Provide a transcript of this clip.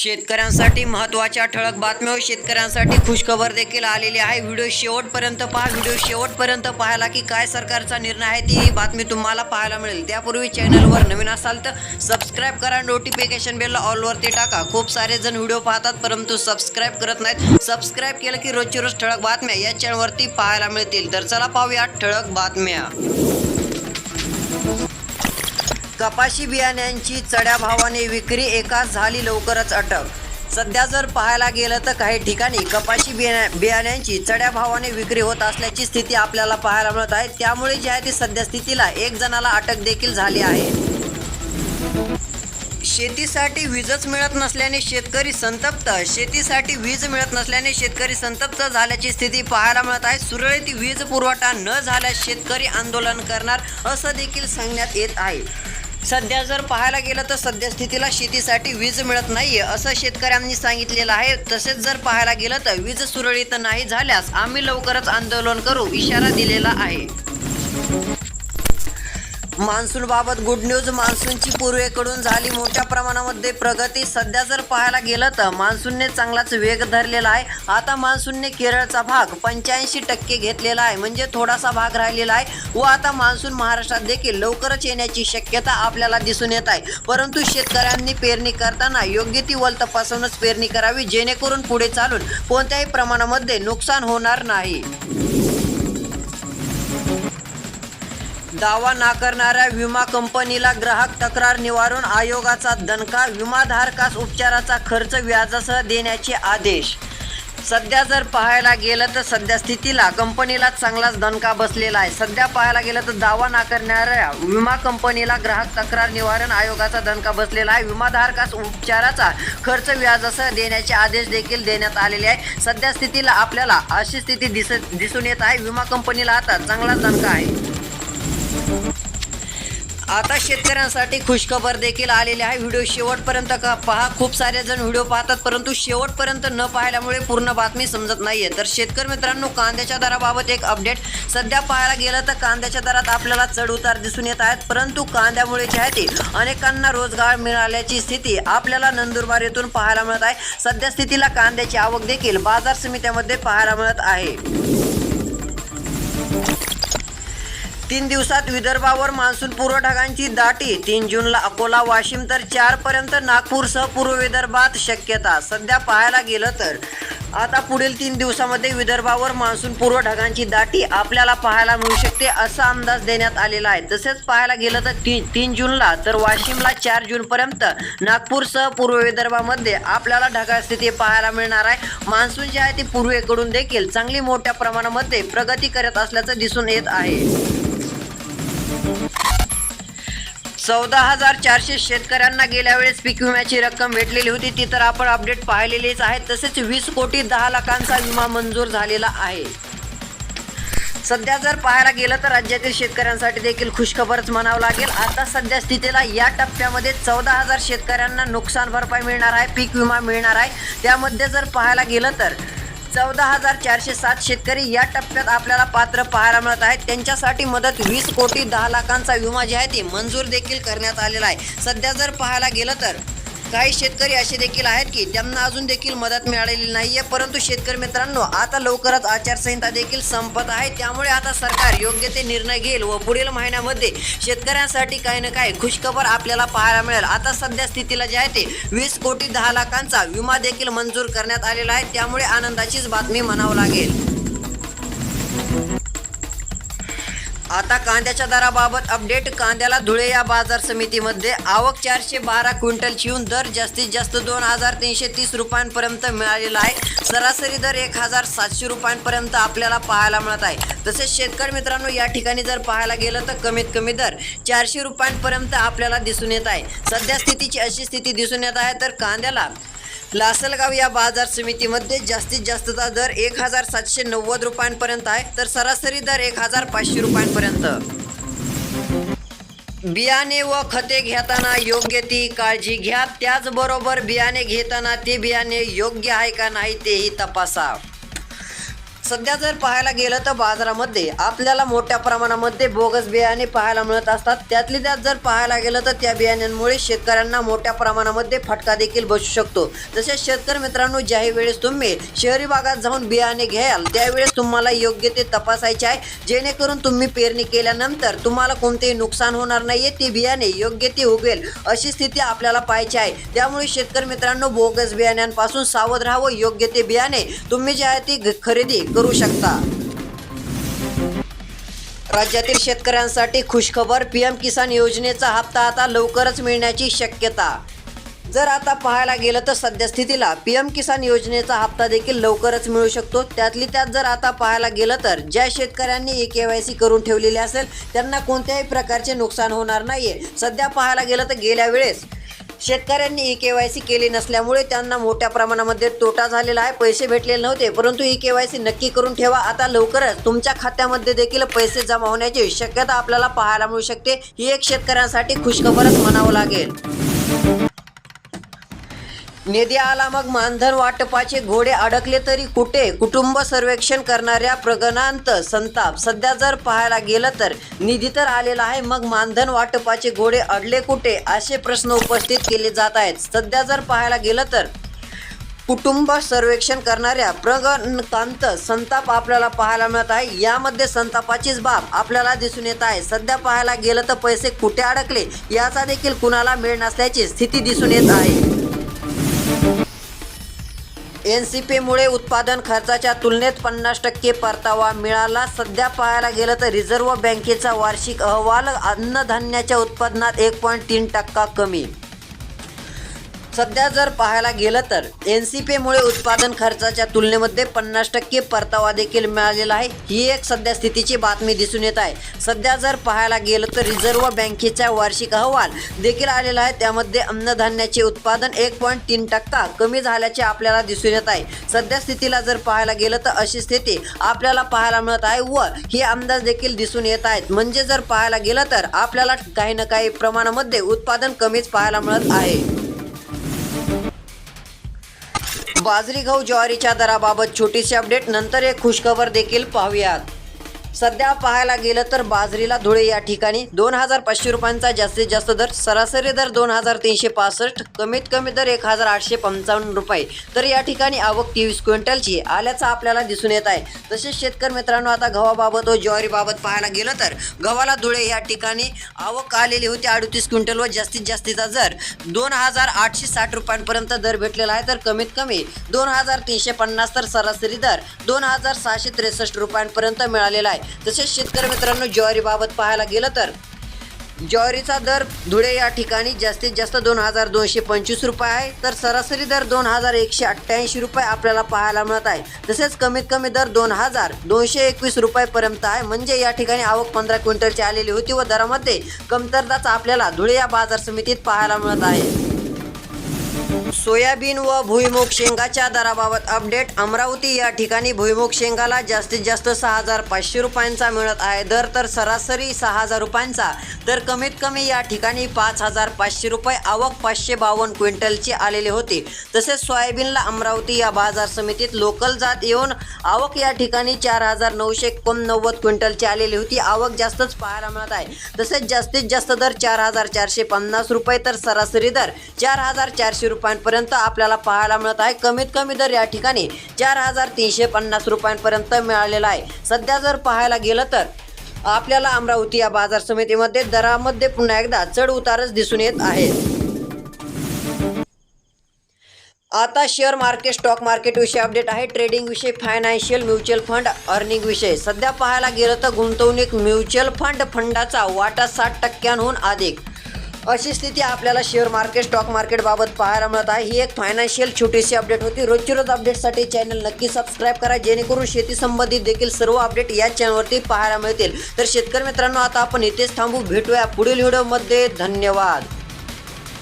शेतकऱ्यांसाठी महत्त्वाच्या ठळक बातम्या शेतकऱ्यांसाठी खुशखबर देखील आलेली आहे. व्हिडिओ शेवटपर्यंत पहा. व्हिडिओ शेवटपर्यंत पाहायला की काय सरकारचा निर्णय आहे ती बातमी तुम्हाला पाहायला मिळेल. त्यापूर्वी चॅनलवर नवीन असाल तर सबस्क्राईब करा नोटिफिकेशन बेल ऑलवरती टाका. खूप सारे जण व्हिडिओ पाहतात परंतु सबस्क्राईब करत नाहीत. सबस्क्राईब केलं की रोजची रोज ठळक बातम्या या चॅनलवरती पाहायला मिळतील. तर चला पाहूया ठळक बातम्या. कपाशी बियाण्यांची चढ्या भावाने विक्री एकाच झाली लवकरच अटक. सध्या जर पाहायला गेलं तर काही ठिकाणी कपाशी बिया बियाण्यांची चढ्या भावाने विक्री होत असल्याची स्थिती आपल्याला पाहायला मिळत आहे. त्यामुळे जी आहे ती सध्या स्थितीला एक जणाला अटक देखील झाली आहे. शेतीसाठी वीजच मिळत नसल्याने शेतकरी संतप्त. शेतीसाठी वीज मिळत नसल्याने शेतकरी संतप्त झाल्याची स्थिती पाहायला मिळत आहे. सुरळीत वीज पुरवठा न झाल्यास शेतकरी आंदोलन करणार असं देखील सांगण्यात येत आहे. सध्या जर पाहायला गेलं तर सध्या स्थितीला शेतीसाठी वीज मिळत नाही असं शेतकऱ्यांनी सांगितलेलं आहे. तसेच जर पाहायला गेलं तर वीज सुरळीत नाही झाल्यास आम्ही लवकरच आंदोलन करू इशारा दिलेला आहे. मान्सून बाबत गुड न्यूज मान्सूनची पूर्वेकडून झाली मोठ्या प्रमाणामध्ये प्रगती. सध्या जर पाहायला गेलं तर मान्सूनने चांगलाच वेग धरलेला आहे. आता मान्सूनने केरळचा भाग पंच्याऐंशी टक्के घेतलेला आहे. म्हणजे थोडासा भाग राहिलेला आहे व आता मान्सून महाराष्ट्रात देखील लवकरच येण्याची शक्यता आपल्याला दिसून येत आहे. परंतु शेतकऱ्यांनी पेरणी करताना योग्य ती वल तपासूनच पेरणी करावी जेणेकरून पुढे चालून कोणत्याही प्रमाणामध्ये नुकसान होणार नाही. दावा नाकारणाऱ्या विमा कंपनीला ग्राहक तक्रार निवारण आयोगाचा दणका विमाधारकास उपचाराचा खर्च व्याजासह देण्याचे आदेश. सध्या जर पाहायला गेलं तर सध्या स्थितीला कंपनीला चांगलाच दणका बसलेला आहे. सध्या पाहायला गेलं तर दावा नाकारणाऱ्या विमा कंपनीला ग्राहक तक्रार निवारण आयोगाचा दणका बसलेला आहे. विमाधारकास उपचाराचा खर्च व्याजासह देण्याचे आदेश देखील देण्यात आलेले आहे सध्या स्थितीला आपल्याला अशी स्थिती दिस दिसून येत आहे. विमा कंपनीला आता चांगलाच दणका आहे. आता शेतकऱ्यांसाठी खुशखबर देखील आलेली आहे. व्हिडिओ शेवटपर्यंत का पहा. खूप सारे जण व्हिडिओ पाहतात परंतु शेवटपर्यंत न पाहिल्यामुळे पूर्ण बातमी समजत नाहीये. तर शेतकरी मित्रांनो कांद्याच्या दराबाबत एक अपडेट सध्या पाहायला गेलं तर कांद्याच्या दरात आपल्याला चढ उतार दिसून येत आहेत परंतु कांद्यामुळे जे आहे ते. अनेकांना रोजगार मिळाल्याची स्थिती आपल्याला नंदुरबार येथून पाहायला मिळत आहे. सध्या स्थितीला कांद्याची आवक देखील बाजार समित्यामध्ये पाहायला मिळत आहे. तीन दिवसात विदर्भावर मान्सून पूर्व ढगांची दाटी. तीन जूनला अकोला वाशिम तर चार पर्यंत नागपूरसह पूर्व विदर्भात शक्यता. सध्या पाहायला गेलं तर आता पुढील तीन दिवसामध्ये विदर्भावर मान्सून पूर्व ढगांची दाटी आपल्याला पाहायला मिळू शकते असा अंदाज देण्यात आलेला आहे. तसेच पाहायला गेलं तर तीन तीन जूनला तर वाशिमला चार जूनपर्यंत नागपूरसह पूर्व विदर्भामध्ये आपल्याला ढगाळ स्थिती पाहायला मिळणार आहे. मान्सून जे आहे ते पूर्वेकडून देखील चांगली मोठ्या प्रमाणामध्ये प्रगती करत असल्याचं दिसून येत आहे. चौदा हजार चारशे शेतकऱ्यांना गेल्या वेळेस पीक विम्याची रक्कम भेटलेली होती. ती तर आपण अपडेट पाहिलेलीच आहे. तसेच वीस कोटी दहा लाखांचा विमा मंजूर झालेला आहे. सध्या जर पाहायला गेलं तर राज्यातील शेतकऱ्यांसाठी देखील खुशखबरच म्हणावं लागेल. आता सध्या स्थितीला या टप्प्यामध्ये चौदा हजार शेतकऱ्यांना नुकसान भरपाई मिळणार आहे पीक विमा मिळणार आहे. त्यामध्ये जर पाहायला गेलं तर चौदा हजार चारशे सात शेतकरी या टप्प्यात आपल्याला पात्र पाहायला मिळत आहेत. त्यांच्यासाठी मदत वीस कोटी दहा लाखांचा विमा जे आहे ते मंजूर देखील करण्यात आलेला आहे. सध्या जर पाहायला गेलं तर काही शेतकरी असे देखील आहेत की त्यांना अजून देखील मदत मिळालेली नाही आहे परंतु शेतकरी मित्रांनो आता लवकरच आचारसंहिता देखील संपत आहे. त्यामुळे आता सरकार योग्य ते निर्णय घेईल व पुढील महिन्यामध्ये शेतकऱ्यांसाठी काही ना काही खुशखबर आपल्याला पाहायला मिळेल. आता सध्या स्थितीला जे आहे ते वीस कोटी दहा लाखांचा विमा देखील मंजूर करण्यात आलेला आहे. त्यामुळे आनंदाचीच बातमी म्हणावं लागेल. आता कांद्याच्या दराबाबत अपडेट. कांद्याला धुळे या बाजार समितीमध्ये आवक चारशे बारा क्विंटल येऊन दर जास्तीत जास्त दोन हजार तीनशे तीस रुपयांपर्यंत मिळालेला आहे. सरासरी दर एक हजार सातशे रुपयांपर्यंत आपल्याला पाहायला मिळत आहे. तसेच शेतकरी मित्रांनो या ठिकाणी जर पाहायला गेलं तर कमीत कमी दर चारशे रुपयांपर्यंत आपल्याला दिसून येत आहे. सध्या स्थितीची अशी स्थिती दिसून येत आहे तर कांद्याला लासलगाव या बाजार समितीमध्ये जास्तीत जास्तचा दर एक हजार सातशे नव्वद रुपयांपर्यंत आहे तर सरासरी दर एक हजार पाचशे रुपयांपर्यंत. बियाणे व खते घेताना योग्य ती काळजी घ्या त्याचबरोबर बियाणे घेताना ते बियाणे योग्य आहे का नाही तेही तपासा. सध्या जर पाहायला गेलं तर बाजारामध्ये आपल्याला मोठ्या प्रमाणामध्ये बोगस बियाणे पाहायला मिळत असतात. त्यातली त्यात जर पाहायला गेलं तर त्या बियाण्यांमुळे शेतकऱ्यांना मोठ्या प्रमाणामध्ये फटका देखील बसू शकतो. जसे शेतकरी मित्रांनो ज्याही वेळेस तुम्ही शहरी भागात जाऊन बियाणे घ्याल त्यावेळेस तुम्हाला योग्य ते तपासायचे आहे. जेणेकरून तुम्ही पेरणी केल्यानंतर तुम्हाला कोणतेही नुकसान होणार नाहीये ते बियाणे योग्य ते उगेल अशी स्थिती आपल्याला पाहायची आहे. त्यामुळे शेतकरी मित्रांनो बोगस बियाण्यांपासून सावध राहावं योग्य ते बियाणे तुम्ही जे आहे ती खरेदी करू शकता. राज्यातील शेतकऱ्यांसाठी खुशखबर पीएम किसान योजनेचा हप्ता आता लवकरच मिळण्याची शक्यता. जर आता पाहायला गेलं तर सद्यस्थितीला पीएम किसान योजनेचा हप्ता देखील लवकरच मिळू शकतो. त्यातली त्यात जर आता पाहायला गेलं तर ज्या शेतकऱ्यांनी ए के वाय सी करून ठेवलेली असेल त्यांना कोणत्याही प्रकारचे नुकसान होणार नाहीये. सध्या पाहायला गेलं तर गेल्या वेळेस शेतकऱ्यांनी ई के वाय सी केली नसल्यामुळे त्यांना मोठ्या प्रमाणामध्ये तोटा झालेला आहे. पैसे भेटलेले नव्हते परंतु ई के वाय सी नक्की करून ठेवा. आता लवकरच तुमच्या खात्यामध्ये देखील पैसे जमा होण्याची शक्यता आपल्याला पाहायला मिळू शकते. ही एक शेतकऱ्यांसाठी खुशखबरच म्हणावं लागेल. निधी आला मग मानधन वाटपाचे घोडे अडकले तरी कुठे? कुटुंब सर्वेक्षण करणाऱ्या प्रगणांत संताप. सध्या जर पाहायला गेलं तर निधी तर आलेला आहे मग मानधन वाटपाचे घोडे अडले कुठे? असे प्रश्न उपस्थित केले जात आहेत. सध्या जर पाहायला गेलं तर कुटुंब सर्वेक्षण करणाऱ्या प्रगणकांत संताप आपल्याला पाहायला मिळत आहे. यामध्ये संतापाचीच बाब आपल्याला दिसून येत आहे. सध्या पाहायला गेलं तर पैसे कुठे अडकले? याचा देखील कुणाला मिळ नसल्याची स्थिती दिसून येत आहे. एन सी पीमुळे उत्पादन खर्चाच्या तुलनेत पन्नास टक्के परतावा मिळाला. सध्या पाहायला गेलं तर रिझर्व्ह बँकेचा वार्षिक अहवाल अन्नधान्याच्या उत्पादनात एक पॉईंट तीन टक्का कमी. सध्या जर पाहायला गेलं तर एन सी पीमुळे उत्पादन खर्चाच्या तुलनेमध्ये पन्नास टक्के परतावा देखील मिळालेला आहे. ही एक सध्या स्थितीची बातमी दिसून येत आहे. सध्या जर पाहायला गेलं तर रिझर्व्ह बँकेचा वार्षिक अहवाल देखील आलेला आहे. त्यामध्ये अन्नधान्याचे उत्पादन एक पॉईंट तीन टक्का कमी झाल्याचे आपल्याला दिसून येत आहे. सध्या स्थितीला जर पाहायला गेलं तर अशी स्थिती आपल्याला पाहायला मिळत आहे व हे अंदाज देखील दिसून येत आहेत. म्हणजे जर पाहायला गेलं तर आपल्याला काही ना काही प्रमाणामध्ये उत्पादन कमीच पाहायला मिळत आहे. बाजरी गहू ज्वारीच्या दराबाबत छोटीशी अपडेट. नंतर एक खुशखबर देखील पाहूयात. सध्या पाहायला गेलं तर बाजरीला धुळे या ठिकाणी दोन हजार पाचशे रुपयांचा जास्तीत जास्त दर सरासरी दर दोन हजार तीनशे पासष्ट कमीत कमी दर एक हजार आठशे पंचावन्न रुपये. तर या ठिकाणी आवक तेवीस क्विंटलची आल्याचं आपल्याला दिसून येत आहे. तसेच शेतकरी मित्रांनो आता गव्हाबाबत व ज्वारीबाबत पाहायला गेलं तर गव्हाला धुळे या ठिकाणी आवक आलेली होती अडतीस क्विंटल व जास्तीत जास्तीचा दर दोन हजार आठशे साठ रुपयांपर्यंत दर भेटलेला आहे. तर कमीत कमी दोन हजार तीनशे पन्नास तर सरासरी दर दोन हजार सहाशे त्रेसष्ट रुपयांपर्यंत मिळालेला आहे. तसेच शेतकरी मित्रांनो ज्वारीबाबत पाहायला गेलं तर ज्वारीचा दर धुळे या ठिकाणी जास्तीत जास्त दोन हजार दोनशे पंचवीस रुपये आहे. तर सरासरी दर दोन हजार एकशे अठ्ठ्याऐंशी रुपये आपल्याला पाहायला मिळत आहे. तसेच कमीत कमी दर दोन हजार दोनशे एकवीस रुपयेपर्यंत आहे. म्हणजे या ठिकाणी आवक पंधरा क्विंटलची आलेली होती व दरामध्ये कमतरताच आपल्याला धुळे या बाजार समितीत पाहायला मिळत आहे. सोयाबीन व भुईमुग शेंगाच्या दराबाबत अपडेट. अमरावती या ठिकाणी भुईमुग शेंगाला जास्तीत जास्त सहा हजार पाचशे रुपयांचा मिळत आहे. दर तर सरासरी सहा हजार रुपयांचा. तर कमीत कमी या ठिकाणी पाच हजार पाचशे रुपये आवक पाचशे बावन्न क्विंटलची आलेली होती. तसेच सोयाबीनला अमरावती या बाजार समितीत लोकल जात येऊन आवक या ठिकाणी चार हजार नऊशे एकोणनव्वद क्विंटलची आलेली होती. आवक जास्तच पाहायला मिळत आहे. तसेच जास्तीत जास्त दर चार हजार चारशे पन्नास रुपये तर सरासरी दर चार हजार चारशे रुपयांपर्यंत आपल्याला पाहायला मिळत आहे. कमीत कमी दर या ठिकाणी चार हजार तीनशे पन्नास रुपयांपर्यंत मिळालेला आहे. सध्या जर पाहायला गेलं तर आपल्याला अमरावती या बाजार समितीमध्ये दरामध्ये पुन्हा एकदा चढ उतारच दिसून येत आहे. आता शेअर मार्केट स्टॉक मार्केट विषयी अपडेट आहे. ट्रेडिंगविषयी फायनान्शियल म्युच्युअल फंड अर्निंग विषय. सध्या पाहायला गेलं तर गुंतवणूक म्युच्युअल फंड फंडाचा वाटा साठ टक्क्यांहून अधिक. अशी स्थिती आपल्याला शेअर मार्केट स्टॉक मार्केट बाबत पाहायला मिळत आहे. ही एक फायनान्शियल छोटीशी अपडेट होती. रोजची रोज अपडेटसाठी चॅनल नक्की सबस्क्राईब करा. जेणेकरून शेती संबंधित देखील सर्व अपडेट या चॅनलवरती पाहायला मिळतील. तर शेतकरी मित्रांनो आता आपण इथेच थांबू. भेटूया पुढील व्हिडिओमध्ये धन्यवाद.